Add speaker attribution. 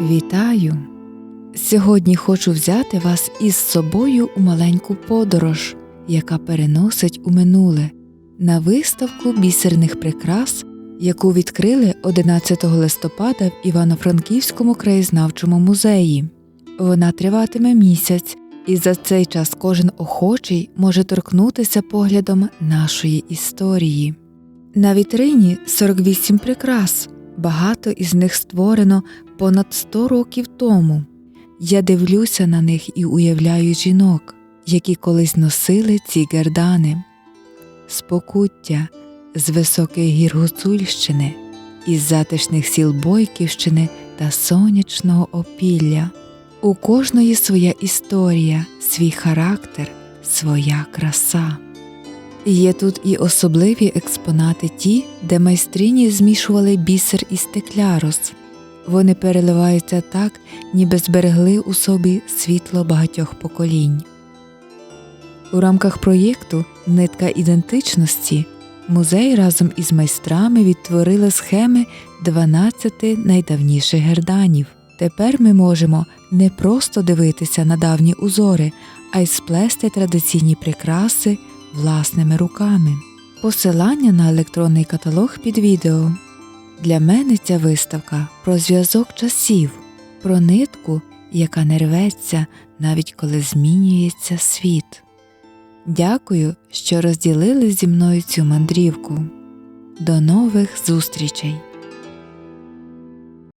Speaker 1: Вітаю! Сьогодні хочу взяти вас із собою у маленьку подорож, яка переносить у минуле на виставку бісерних прикрас, яку відкрили 11 листопада в Івано-Франківському краєзнавчому музеї. Вона триватиме місяць, і за цей час кожен охочий може торкнутися поглядом нашої історії. На вітрині 48 прикрас, багато із них створено понад 100 років тому. Я дивлюся на них і уявляю жінок, які колись носили ці гердани, спокуття з високих гір Гуцульщини, із затишних сіл Бойківщини та сонячного опілля. У кожної своя історія, свій характер, своя краса. Є тут і особливі експонати ті, де майстрині змішували бісер і стеклярус. Вони переливаються так, ніби зберегли у собі світло багатьох поколінь. У рамках проєкту Нитка ідентичності музей разом із майстрами відтворили схеми 12 найдавніших герданів. Тепер ми можемо не просто дивитися на давні узори, а й сплести традиційні прикраси власними руками. Посилання на електронний каталог під відео. Для мене ця виставка про зв'язок часів, про нитку, яка не рветься, навіть коли змінюється світ. Дякую, що розділили зі мною цю мандрівку. До нових зустрічей!